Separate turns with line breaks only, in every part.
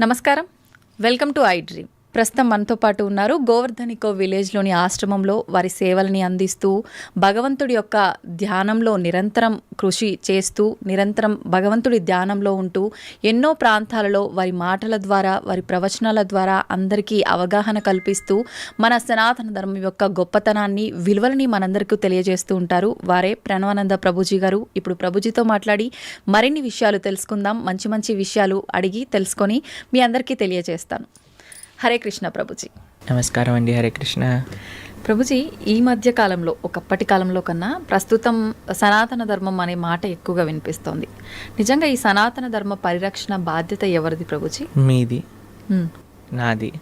నమస్కారం. Welcome to I Dream. ప్రస్తుతం మనతో పాటు ఉన్నారు గోవర్ధనికో విలేజ్లోని ఆశ్రమంలో వారి సేవల్ని అందిస్తూ భగవంతుడి యొక్క ధ్యానంలో నిరంతరం కృషి చేస్తూ నిరంతరం భగవంతుడి ధ్యానంలో ఉంటూ ఎన్నో ప్రాంతాలలో వారి మాటల ద్వారా వారి ప్రవచనాల ద్వారా అందరికీ అవగాహన కల్పిస్తూ మన సనాతన ధర్మం యొక్క గొప్పతనాన్ని విలువలని మనందరికీ తెలియజేస్తూ ఉంటారు. వారే ప్రణవానంద ప్రభుజీ గారు. ఇప్పుడు ప్రభుజీతో మాట్లాడి మరిన్ని విషయాలు తెలుసుకుందాం. మంచి మంచి విషయాలు అడిగి తెలుసుకొని మీ అందరికీ తెలియజేస్తాను. హరే కృష్ణ ప్రభుజీ.
నమస్కారం అండి హరే కృష్ణ.
ప్రభుజీ ఈ మధ్య కాలంలో ఒకప్పటి కాలంలో కన్నా ప్రస్తుతం సనాతన ధర్మం అనే మాట ఎక్కువగా వినిపిస్తోంది. నిజంగా ఈ సనాతన ధర్మ పరిరక్షణ బాధ్యత ఎవరిది ప్రభుజీ?
మీది. నాది.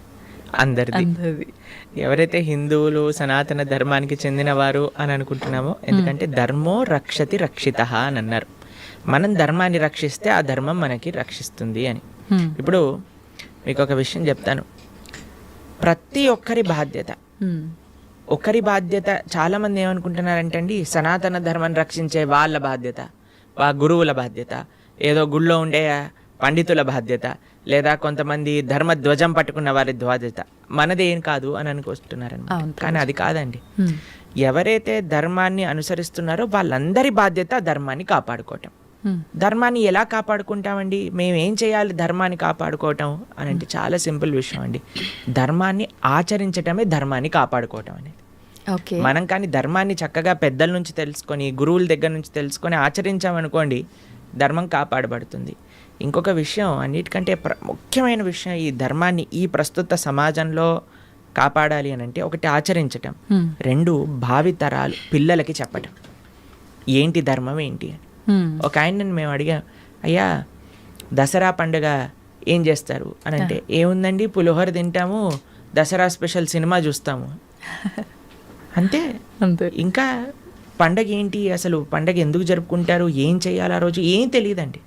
అందరిది. ఎవరైతే హిందువులు సనాతన ధర్మానికి చెందినవారు అని అనుకుంటున్నామో ఎందుకంటే ధర్మో రక్షతి రక్షిత అని అన్నారు. మనం ధర్మాన్ని రక్షిస్తే ఆ ధర్మం మనకి రక్షిస్తుంది అని. ఇప్పుడు మీకు ఒక విషయం చెప్తాను. ప్రతి ఒక్కరి బాధ్యత. ఒకరి బాధ్యత చాలా మంది ఏమనుకుంటున్నారంటే అండి సనాతన ధర్మాన్ని రక్షించే వాళ్ళ బాధ్యత వా గురువుల బాధ్యత ఏదో గుళ్ళో ఉండే పండితుల బాధ్యత లేదా కొంతమంది ధర్మ ధ్వజం పట్టుకున్న వారి బాధ్యత మనది ఏం కాదు అని అనుకొస్తున్నారనమాట కానీ అది కాదండి. ఎవరైతే ధర్మాన్ని అనుసరిస్తున్నారో వాళ్ళందరి బాధ్యత ధర్మాన్ని కాపాడుకోవటం. ధర్మాన్ని ఎలా కాపాడుకుంటామండి? మేము ఏం చేయాలి? ధర్మాన్ని కాపాడుకోవటం అని అంటే చాలా సింపుల్ విషయం అండి. ధర్మాన్ని ఆచరించటమే ధర్మాన్ని కాపాడుకోవటం అనేది.
ఓకే.
మనం కానీ ధర్మాన్ని చక్కగా పెద్దల నుంచి తెలుసుకొని గురువుల దగ్గర నుంచి తెలుసుకొని ఆచరించామనుకోండి ధర్మం కాపాడబడుతుంది. ఇంకొక విషయం అన్నిటికంటే ప్ర ముఖ్యమైన విషయం ఈ ధర్మాన్ని ఈ ప్రస్తుత సమాజంలో కాపాడాలి అని అంటే ఒకటి ఆచరించటం. రెండు భావితరాలు పిల్లలకి చెప్పటం. ఏంటి ధర్మం ఏంటి అని. ఒక ఆయనని మేము అడిగాం అయ్యా దసరా పండుగ ఏం చేస్తారు? అని అంటే ఏముందండి పులిహోర తింటాము దసరా స్పెషల్ సినిమా చూస్తాము. అంతే
అంతే.
ఇంకా పండగ ఏంటి? అసలు పండగ ఎందుకు జరుపుకుంటారు? ఏం చేయాలి ఆ రోజు? ఏం తెలియదండి.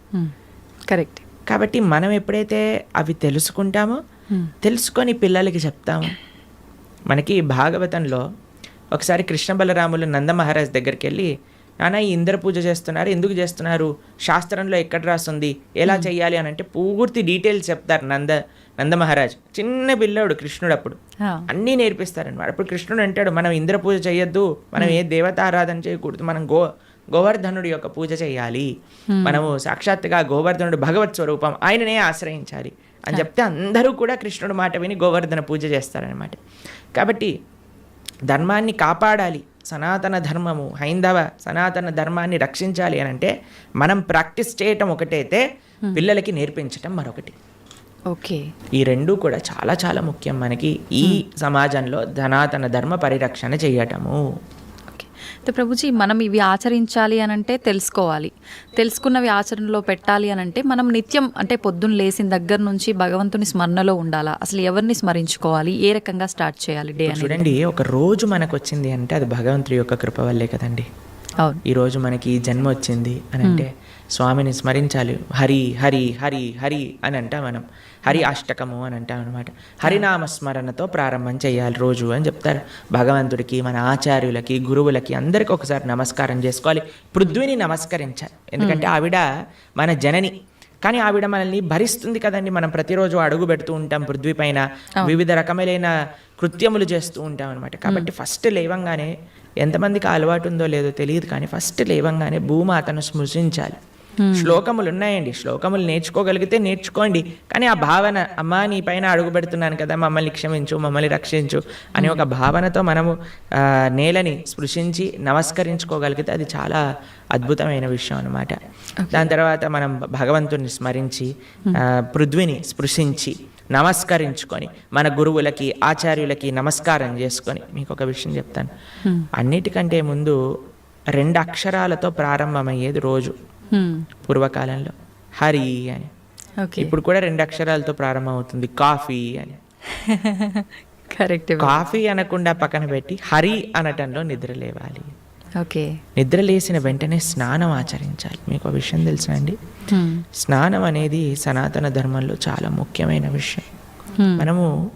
కరెక్ట్.
కాబట్టి మనం ఎప్పుడైతే అవి తెలుసుకుంటామో. తెలుసుకొని పిల్లలకి చెప్తాము. మనకి భాగవతంలో ఒకసారి కృష్ణ బలరాములు నంద మహారాజ్ దగ్గరికి వెళ్ళి నాన్న ఈ ఇంద్ర పూజ చేస్తున్నారు ఎందుకు చేస్తున్నారు? శాస్త్రంలో ఎక్కడ రాస్తుంది ఎలా చేయాలి అని అంటే పూర్తి డీటెయిల్స్ చెప్తారు నంద నంద మహారాజ్. చిన్న పిల్లోడు కృష్ణుడు అప్పుడు. అన్నీ నేర్పిస్తారనమాట అప్పుడు కృష్ణుడు అంటాడు మనం ఇంద్ర పూజ చేయొద్దు మనం ఏ దేవత ఆరాధన చేయకూడదు మనం గో గోవర్ధనుడి యొక్క పూజ చేయాలి మనము సాక్షాత్తుగా గోవర్ధనుడు భగవత్ స్వరూపం ఆయననే ఆశ్రయించాలి. అని చెప్తే అందరూ కూడా కృష్ణుడు మాట విని గోవర్ధన పూజ చేస్తారనమాట కాబట్టి ధర్మాన్ని కాపాడాలి. సనాతన ధర్మము హైందవ సనాతన ధర్మాన్ని రక్షించాలి అని అంటే మనం ప్రాక్టీస్ చేయటం ఒకటైతే పిల్లలకి నేర్పించటం మరొకటి.
ఓకే.
ఈ రెండు కూడా చాలా చాలా ముఖ్యం మనకి ఈ సమాజంలో సనాతన ధర్మ పరిరక్షణ చేయటము.
అయితే ప్రభుజీ మనం ఇవి ఆచరించాలి అని అంటే తెలుసుకోవాలి. తెలుసుకున్నవి ఆచరణలో పెట్టాలి అని అంటే మనం నిత్యం అంటే పొద్దున్న లేచిన దగ్గర నుంచి భగవంతుని స్మరణలో ఉండాలా? అసలు ఎవరిని స్మరించుకోవాలి? ఏ రకంగా స్టార్ట్ చేయాలి డే
చూడండి ఒక రోజు మనకు వచ్చింది అంటే అది భగవంతుడి యొక్క కృప వల్లే కదండి.
అవును.
ఈ రోజు మనకి ఈ జన్మ వచ్చింది అని అంటే స్వామిని స్మరించాలి. హరి హరి హరి హరి అని అంటాం మనం. హరి అష్టకము అని అంటాం అనమాట హరినామ స్మరణతో ప్రారంభం చేయాలి రోజు అని చెప్తారు. భగవంతుడికి మన ఆచార్యులకి గురువులకి అందరికీ ఒకసారి నమస్కారం చేసుకోవాలి. పృథ్వీని నమస్కరించాలి. ఎందుకంటే ఆవిడ మన జనని. కానీ ఆవిడ మనల్ని భరిస్తుంది కదండి. మనం ప్రతిరోజు అడుగు పెడుతూ ఉంటాం పృథ్వీ పైన. వివిధ రకములైన కృత్యములు చేస్తూ ఉంటాం అనమాట కాబట్టి ఫస్ట్ లేవంగానే ఎంతమందికి అలవాటు ఉందో లేదో తెలియదు కానీ ఫస్ట్ లేవంగానే భూమాతను స్మృశించాలి. శ్లోకములు ఉన్నాయండి శ్లోకములు నేర్చుకోగలిగితే నేర్చుకోండి. కానీ ఆ భావన అమ్మా నీ పైన అడుగు పెడుతున్నాను కదా మమ్మల్ని క్షమించు మమ్మల్ని రక్షించు అనే ఒక భావనతో మనము నేలని స్పృశించి నమస్కరించుకోగలిగితే అది చాలా అద్భుతమైన విషయం అనమాట దాని తర్వాత మనం భగవంతుని స్మరించి ఆ, పృథ్వీని స్పృశించి నమస్కరించుకొని మన గురువులకి ఆచార్యులకి నమస్కారం చేసుకొని మీకు ఒక విషయం చెప్తాను. అన్నిటికంటే ముందు రెండు అక్షరాలతో ప్రారంభమయ్యేది రోజు. పూర్వకాలంలో. హరి అని.
ఓకే
ఇప్పుడు కూడా రెండు అక్షరాలతో ప్రారంభం అవుతుంది కాఫీ అని.
కరెక్ట్
కాఫీ అనకుండా పక్కన పెట్టి హరి అనటంలో నిద్ర లేవాలి.
ఓకే
నిద్ర లేచిన వెంటనే స్నానం ఆచరించాలి. మీకు ఒక విషయం తెలుసా అండి?
హ్మ్.
స్నానం అనేది సనాతన ధర్మంలో చాలా ముఖ్యమైన విషయం.
హ్మ్.
మనము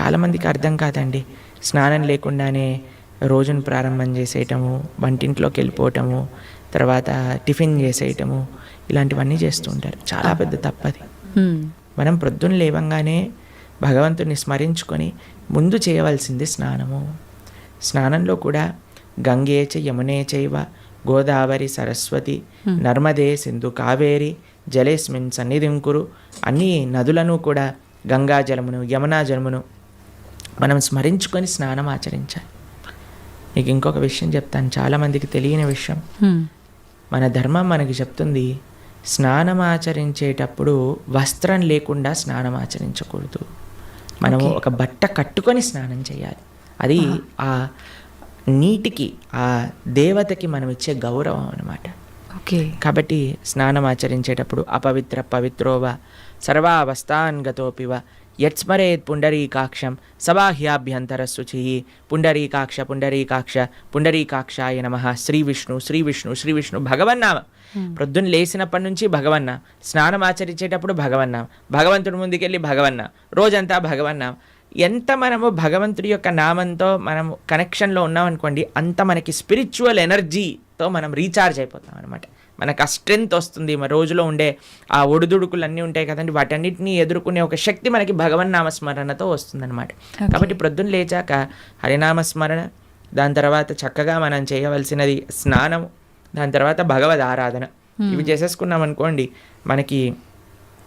చాలామందికి అర్థం కాదండి. స్నానం లేకుండానే రోజును ప్రారంభం చేసేయటము వంటింట్లోకి వెళ్ళిపోవటము తర్వాత టిఫిన్ చేసేయటము ఇలాంటివన్నీ చేస్తూ ఉంటారు. చాలా పెద్ద తప్పది.
హ్మ్.
మనం ప్రొద్దున లేవంగానే భగవంతుని స్మరించుకొని ముందు చేయవలసింది స్నానము. స్నానంలో కూడా గంగే చ యమునే చైవ గోదావరి సరస్వతి నర్మదే సింధు కావేరి జలేస్మిన్ సన్నిధిం కురు అన్ని నదులను కూడా గంగా జలమును యమునా జలమును మనం స్మరించుకొని స్నానం ఆచరించాలి. మీకు ఇంకొక విషయం చెప్తాను. చాలామందికి తెలియని విషయం.
హ్మ్.
మన ధర్మం మనకి చెప్తుంది స్నానం ఆచరించేటప్పుడు వస్త్రం లేకుండా స్నానం ఆచరించకూడదు. మనము ఒక బట్ట కట్టుకొని స్నానం చేయాలి. అది ఆ నీటికి ఆ దేవతకి మనం ఇచ్చే గౌరవం అన్నమాట.
ఓకే.
కాబట్టి స్నానం ఆచరించేటప్పుడు అపవిత్ర పవిత్రోవ సర్వావస్థాన్ గతోపివ యత్స్మరేత్ పుండరీకాక్షం సబాహ్యాభ్యంతర శుచి పుండరీకాక్ష పుండరీకాక్ష పుండరీకాక్షాయ నమ శ్రీ విష్ణు శ్రీ విష్ణు శ్రీ విష్ణు భగవన్నామ ప్రొద్దున లేచినప్పటి నుంచి భగవన్న స్నానం ఆచరించేటప్పుడు భగవన్నాం భగవంతుడి ముందుకెళ్ళి భగవన్న రోజంతా భగవన్నాం ఎంత మనము భగవంతుడి యొక్క నామంతో మనము కనెక్షన్లో ఉన్నామనుకోండి అంత మనకి స్పిరిచువల్ ఎనర్జీతో మనం రీఛార్జ్ అయిపోతాం అనమాట మనకు ఆ స్ట్రెంగ్త్ వస్తుంది. మన రోజులో ఉండే ఆ ఒడిదుడుకులు అన్నీ ఉంటాయి కదండి. వాటన్నిటిని ఎదుర్కొనే ఒక శక్తి మనకి భగవన్ నామస్మరణతో వస్తుందన్నమాట. కాబట్టి ప్రొద్దున లేచాక హరినామస్మరణ దాని తర్వాత చక్కగా మనం చేయవలసినది స్నానం దాని తర్వాత భగవద్ ఆరాధన ఇవి చేసేసుకున్నాం అనుకోండి మనకి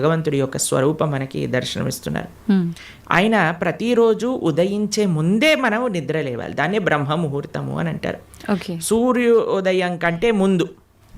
భగవంతుడి యొక్క స్వరూపం మనకి దర్శనమిస్తున్నారు. ఆయన ప్రతిరోజు ఉదయించే ముందే మనం నిద్ర లేవాలి. దాన్నే బ్రహ్మ ముహూర్తము అని అంటారు. సూర్యోదయం కంటే ముందు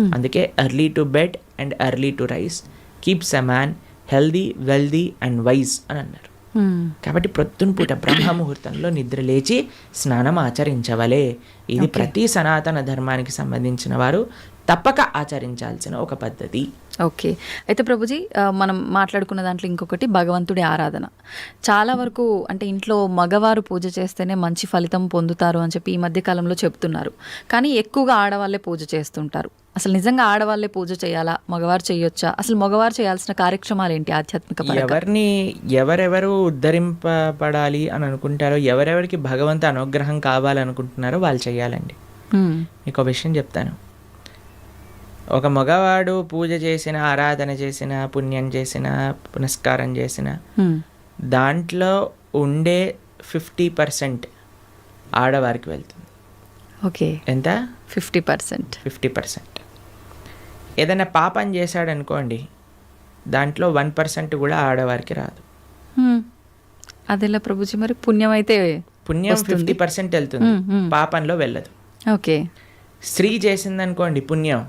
అందుకే early to bed and early to rise keeps a man healthy wealthy and wise అని అన్నారు.
హ్మ్.
కాబట్టి ప్రొద్దున పూట బ్రహ్మ ముహూర్తంలో నిద్ర లేచి స్నానం ఆచరించవలే. ఇది ప్రతి సనాతన ధర్మానికి సంబంధించిన వారు తప్పక ఆచరించాల్సిన ఒక పద్ధతి.
ఓకే. అయితే ప్రభుజీ మనం మాట్లాడుకున్న దాంట్లో ఇంకొకటి భగవంతుడి ఆరాధన. చాలా వరకు అంటే ఇంట్లో మగవారు పూజ చేస్తేనే మంచి ఫలితం పొందుతారు అని చెప్పి ఈ మధ్య కాలంలో చెప్తున్నారు. కానీ ఎక్కువగా ఆడవాళ్ళే పూజ చేస్తుంటారు. అసలు నిజంగా ఆడవాళ్ళే పూజ చేయాలా? మగవారు చేయొచ్చా? అసలు మగవారు చేయాల్సిన కార్యక్రమాలు ఏంటి ఆధ్యాత్మిక
ఎవరిని ఎవరెవరు ఉద్ధరింపబడాలి అని అనుకుంటారో ఎవరెవరికి భగవంతు అనుగ్రహం కావాలనుకుంటున్నారో వాళ్ళు చేయాలండి. మీకు ఒక విషయం చెప్తాను. ఒక మగవాడు పూజ చేసిన ఆరాధన చేసిన పుణ్యం చేసిన పునస్కారం చేసిన. దాంట్లో ఉండే ఫిఫ్టీ పర్సెంట్ ఆడవారికి వెళ్తుంది.
ఓకే.
ఎంత?
Fifty percent.
Fifty percent. ఏదైనా పాపం చేశాడనుకోండి దాంట్లో వన్ పర్సెంట్ కూడా ఆడవారికి రాదు.
అదేలా ప్రభుజీ మరి పుణ్యం అయితే
పుణ్యం ఫిఫ్టీ పర్సెంట్ వెళ్తుంది. పాపంలో వెళ్ళదు.
ఓకే.
స్త్రీ చేసిందనుకోండి పుణ్యం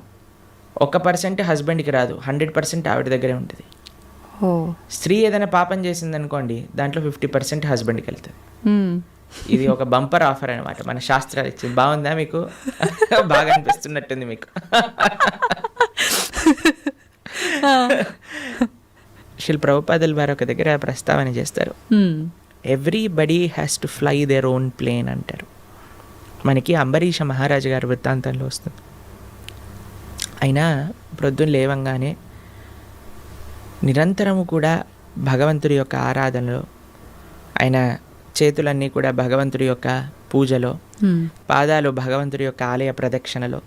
ఒక పర్సెంట్ హస్బెండ్కి రాదు హండ్రెడ్ పర్సెంట్ ఆవిడ దగ్గరే ఉంటుంది. స్త్రీ ఏదైనా పాపం చేసిందనుకోండి దాంట్లో ఫిఫ్టీ పర్సెంట్ హస్బెండ్కి వెళ్తుంది. ఇది ఒక బంపర్ ఆఫర్ అనమాట మన శాస్త్రాలు ఇచ్చింది. బాగుందా మీకు? బాగా అనిపిస్తున్నట్టుంది మీకు. శిల్ ప్రభుపాదులు వారు ఒక దగ్గర ప్రస్తావన చేస్తారు. Everybody has to fly their own plane అంటారు మనకి అంబరీష మహారాజు గారి వృత్తాంతంలో వస్తుంది అయినా ప్రొద్దున లేవంగానే నిరంతరము కూడా భగవంతుడి యొక్క ఆరాధనలో ఆయన చేతులన్నీ కూడా భగవంతుడి యొక్క పూజలో. పాదాలు భగవంతుడి యొక్క ఆలయ ప్రదక్షిణలో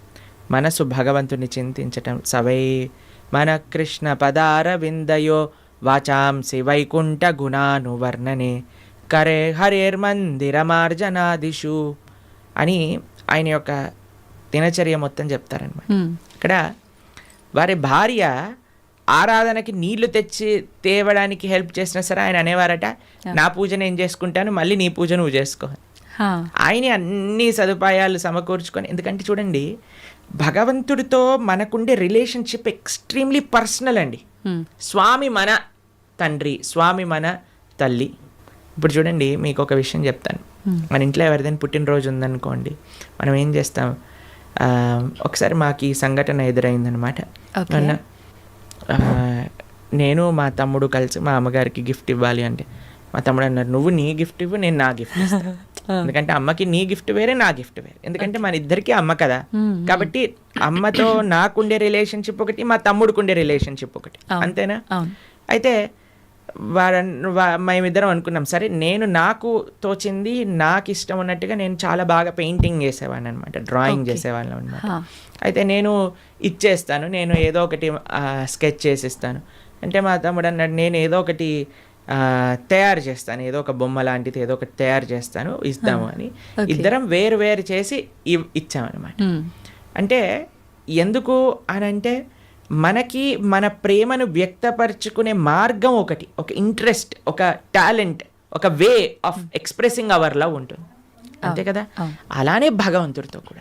మనసు భగవంతుని చింతించటం సవై మన కృష్ణ పదార విందయో వాచాంసి వైకుంఠ గుణాను వర్ణనే కరే హరేర్మందిరమార్జనాదిషు అని ఆయన యొక్క దినచర్య మొత్తం చెప్తారనమాట. ఇక్కడ వారి భార్య ఆరాధనకి నీళ్ళు తెచ్చి తేవడానికి హెల్ప్ చేసినా సరే ఆయన అనేవారట నా పూజ నేను చేసుకుంటాను మళ్ళీ నీ పూజ నువ్వు చేసుకో. ఆయన అన్ని సదుపాయాలు సమకూర్చుకొని ఎందుకంటే చూడండి భగవంతుడితో మనకుండే రిలేషన్షిప్ ఎక్స్ట్రీమ్లీ పర్సనల్ అండి. స్వామి మన తండ్రి స్వామి మన తల్లి ఇప్పుడు చూడండి మీకు ఒక విషయం చెప్తాను. మన ఇంట్లో ఎవరిదైనా పుట్టినరోజు ఉందనుకోండి మనం ఏం చేస్తాం? ఒకసారి మాకు ఈ సంఘటన ఎదురైందనమాట. నేను మా తమ్ముడు కలిసి మా అమ్మగారికి గిఫ్ట్ ఇవ్వాలి అంటే మా తమ్ముడు అన్నారు నువ్వు నీ గిఫ్ట్ ఇవ్వు నేను నా గిఫ్ట్ ఇస్తాను ఎందుకంటే అమ్మకి నీ గిఫ్ట్ వేరే నా గిఫ్ట్ వేరే. ఎందుకంటే మన ఇద్దరికి అమ్మ కదా. కాబట్టి అమ్మతో నాకుండే రిలేషన్షిప్ ఒకటి మా తమ్ముడికి ఉండే రిలేషన్షిప్ ఒకటి. అంతేనా? అయితే వార వా- మేమిద్దరం అనుకున్నాం సరే నేను నాకు తోచింది నాకు ఇష్టం ఉన్నట్టుగా నేను చాలా బాగా పెయింటింగ్ చేసేవాడిని అనమాట డ్రాయింగ్. చేసేవాళ్ళం అనమాట. అయితే నేను ఇచ్చేస్తాను నేను ఏదో ఒకటి స్కెచ్ చేసిస్తాను అంటే మా తమ్ముడు అన్నాడు నేను ఏదో ఒకటి తయారు చేస్తాను ఏదో ఒక బొమ్మ లాంటిది ఏదో ఒకటి తయారు చేస్తాను ఇస్తాము అని. ఇద్దరం వేరు వేరు చేసి ఇచ్చామన్నమాట. అంటే ఎందుకు అని అంటే మనకి మన ప్రేమను వ్యక్తపరచుకునే మార్గం ఒకటి ఒక ఇంట్రెస్ట్ ఒక టాలెంట్ ఒక way of expressing our love ఉంటుంది అంతే కదా. అలానే భగవంతుడితో కూడా.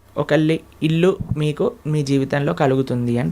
ఒక ఇల్లు మీకు మీ జీవితంలో కలుగుతుంది అని